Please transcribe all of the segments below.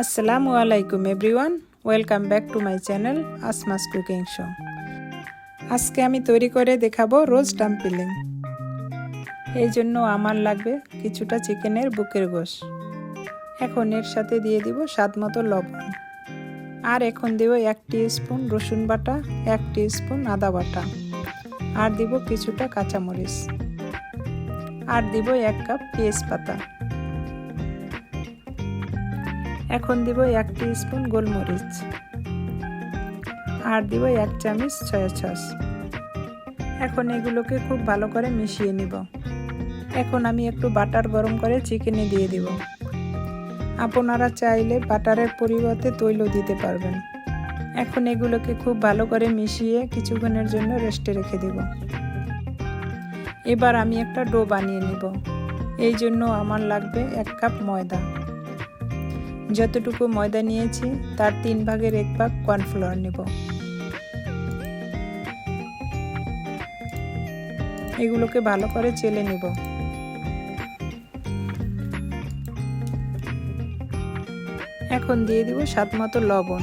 আসসালামু আলাইকুম everyone welcome back to my channel Asma's cooking show আজকে আমি তৈরি করে দেখাবো রোজ ডাম্পিলিং এই জন্য আমার লাগবে কিছুটা চিকেনের বুকের গোশ। এখন এর সাথে দিয়ে দিব স্বাদ মতো লবণ। আর এখন দেব এক স্পুন রসুন বাটা, এক স্পুন আদা বাটা। আর দিব কিছুটা কাঁচামরিচ। আর দিব এক কাপ পেঁয়াজ পাতা এখন দিব এক স্পুন গোলমরিচ। আর দিব এক চামচ সয়া সস। এখন এগুলোকে খুব ভালো করে মিশিয়ে নিব। এখন আমি একটু বাটার গরম করে চিকেনে দিয়ে দিব। আপনারা চাইলে বাটারের পরিবর্তে তৈল দিতে পারবেন। এখন এগুলোকে খুব ভালো করে মিশিয়ে কিছুক্ষণের জন্য রেস্টে রেখে দেব। এবার আমি একটা ডো বানিয়ে নিব। এই জন্য আমার লাগবে এক কাপ ময়দা। যতটুকু ময়দা নিয়েছি, তার তিন ভাগের এক ভাগ কর্নফ্লাওয়ার নেব। এগুলোকে ভালো করে চেলে নেব। এখন দিয়ে দিব স্বাদ মতো লবণ।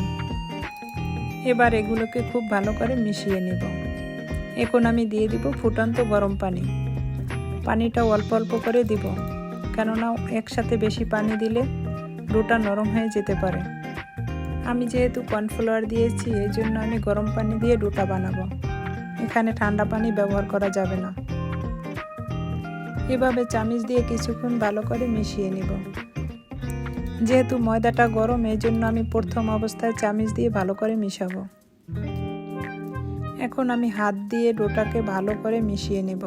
এবার এগুলোকে খুব ভালো করে মিশিয়ে নেব। এখন আমি দিয়ে দিব ফুটন্ত গরম পানি। পানিটা অল্প অল্প করে দিব, কেননা একসাথে বেশি পানি দিলে ডোটা নরম হয়ে যেতে পারে। আমি যেহেতু কর্নফ্লাওয়ার দিয়েছি এই জন্য আমি গরম পানি দিয়ে ডোটা বানাবো। এখানে ঠান্ডা পানি ব্যবহার করা যাবে না। এভাবে চামিচ দিয়ে কিছুক্ষণ ভালো করে মিশিয়ে নিব। যেহেতু ময়দাটা গরম এই জন্য আমি প্রথম অবস্থায় চামিচ দিয়ে ভালো করে মিশাবো। এখন আমি হাত দিয়ে ডোটাকে ভালো করে মিশিয়ে নেব।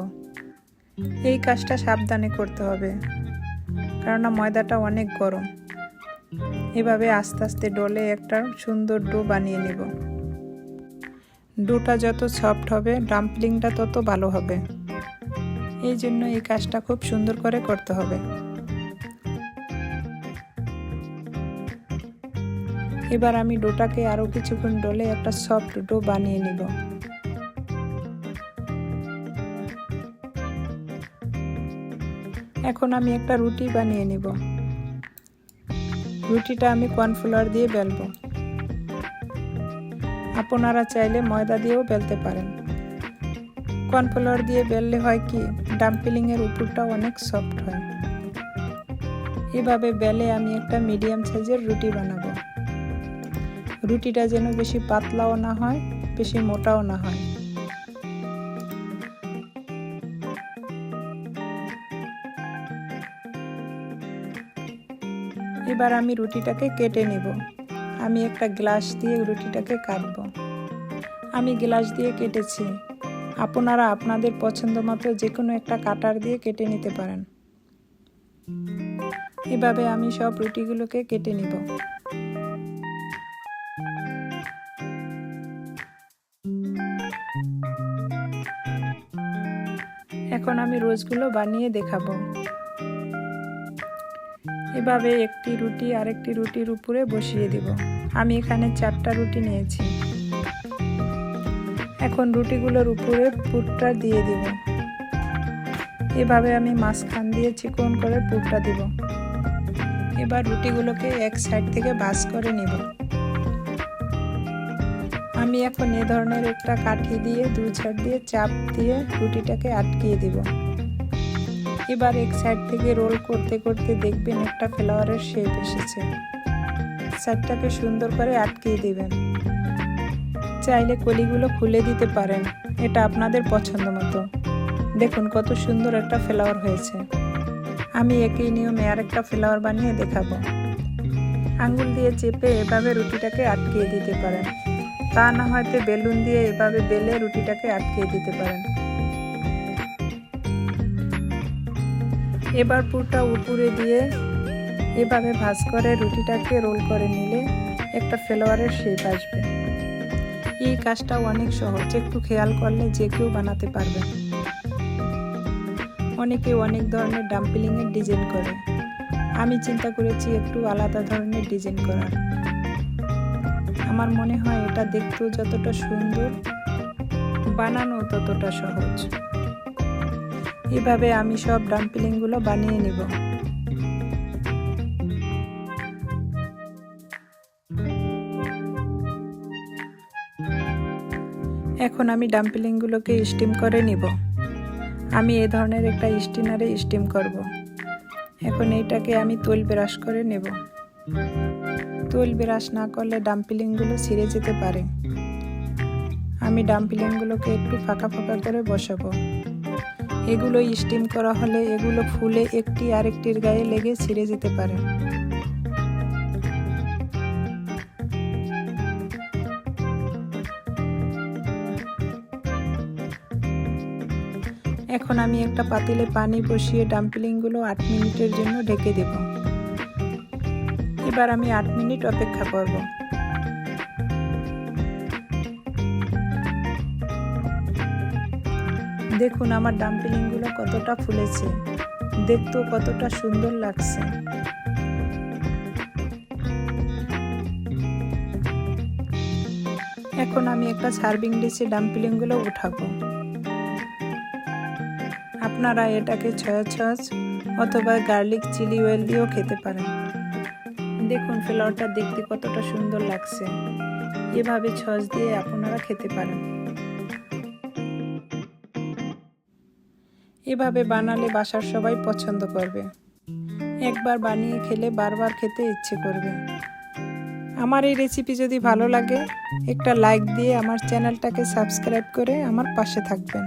এই কাজটা সাবধানে করতে হবে, কেননা ময়দাটা অনেক গরম। এভাবে আস্তে আস্তে ডলে একটা সুন্দর ডো বানিয়ে নেব। ডোটা যত সফট হবে, ডাম্পলিংটা তত ভালো হবে। এই জন্য এই কাজটা খুব সুন্দর করে করতে হবে। এবার আমি ডোটাকে আরও কিছুক্ষণ ডলে একটা সফট ডো বানিয়ে নেব। এখন আমি একটা রুটি বানিয়ে নেব। রুটিটা আমি কর্নফ্লাওয়ার দিয়ে বেলবো। আপনারা চাইলে ময়দা দিয়েও বেলতে পারেন। কর্নফ্লাওয়ার দিয়ে বেললে হয় কি, ডাম্পলিংয়ের উপরটা অনেক সফট হয়। এভাবে বেলে আমি একটা মিডিয়াম সাইজের রুটি বানাবো। রুটিটা যেন বেশি পাতলাও না হয়, বেশি মোটাও না হয়। এবার আমি রুটিটাকে কেটে নেব। আমি একটা গ্লাস দিয়ে রুটিটাকে কাটব। আমি গ্লাস দিয়ে কেটেছি। আপনারা আপনাদের পছন্দ মতো যে কোনো একটা কাটার দিয়ে কেটে নিতে পারেন। এভাবে আমি সব রুটিগুলোকে কেটে নিব। এখন আমি রোজগুলো বানিয়ে দেখাবো। এভাবে একটি রুটি আরেকটি রুটির উপরে বসিয়ে দিব। আমি এখানে চারটা রুটি নিয়েছি। এখন রুটিগুলোর উপরে পুরটা দিয়ে দিব। এভাবে আমি মাঝখান দিয়ে চিকন করে পুরটা দিব। এবার রুটিগুলোকে এক সাইড থেকে ভাজ করে নিব। আমি এখন এ ধরনের একটা কাঠি দিয়ে দু সাইড দিয়ে চাপ দিয়ে রুটিটাকে আটকিয়ে দিব। এবার এক সাইড থেকে রোল করতে করতে দেখবেন একটা ফ্লাওয়ারের শেপ এসেছে। সাইডটাকে সুন্দর করে আটকিয়ে দেবেন। চাইলে কলিগুলো খুলে দিতে পারেন, এটা আপনাদের পছন্দ মতো। দেখুন কত সুন্দর একটা ফ্লাওয়ার হয়েছে। আমি একই নিয়মে আর একটা ফ্লাওয়ার বানিয়ে দেখাবো। আঙ্গুল দিয়ে চেপে এভাবে রুটিটাকে আটকিয়ে দিতে পারেন। তা না হয়তো বেলুন দিয়ে এভাবে বেলে রুটিটাকে আটকিয়ে দিতে পারেন। এবার পুরটা উপরে দিয়ে এভাবে ভাজ করে রুটিটাকে রোল করে নিলে একটা ফ্লেওয়ারের শেপ আসবে। এই কাজটা অনেক সহজ, একটু খেয়াল করলে যে কেউ বানাতে পারবে। অনেকে অনেক ধরনের ডাম্পলিংয়ের ডিজাইন করে। আমি চিন্তা করেছি একটু আলাদা ধরনের ডিজাইন করার। আমার মনে হয় এটা দেখতেও যতটা সুন্দর বানানো ততটা সহজ। এভাবে আমি সব ডাম্পলিংগুলো বানিয়ে নিব। এখন আমি ডাম্পলিংগুলোকে স্টিম করে নিব। আমি এ ধরনের একটা স্টিনারে স্টিম করব। এখন এইটাকে আমি তৈল ব্রাশ করে নেব। তৈল ব্রাশ না করলে ডাম্পলিংগুলো ছিঁড়ে যেতে পারে। আমি ডাম্পলিংগুলোকে একটু ফাঁকা ফাঁকা করে বসাবো। এগুলো স্টিম করা হলে এগুলো ফুলে একটি আরেকটির গায়ে লেগে ছিঁড়ে যেতে পারে। এখন আমি একটা পাতিলে পানি বসিয়ে ডাম্পলিংগুলো আট মিনিটের জন্য ঢেকে দেব। এবার আমি আট মিনিট অপেক্ষা করব। দেখুন আমার ডাম্পলিংগুলো কতটা ফুলেছে। দেখতেও কতটা সুন্দর লাগছে। এখন আমি একটা সার্ভিং ডিশে ডাম্পলিংগুলো উঠাবো। আপনারা এটাকে ছয়া ছচ অথবা গার্লিক চিলি অয়েল দিয়েও খেতে পারেন। দেখুন ফ্লাওয়ারটা দেখতে কতটা সুন্দর লাগছে। এভাবে ছচ দিয়ে আপনারা খেতে পারেন। এভাবে বানালে বাসার সবাই পছন্দ করবে। একবার বানিয়ে খেলে বারবার খেতে ইচ্ছে করবে। আমার এই রেসিপি যদি ভালো লাগে, একটা লাইক দিয়ে আমার চ্যানেলটাকে সাবস্ক্রাইব করে আমার পাশে থাকবেন।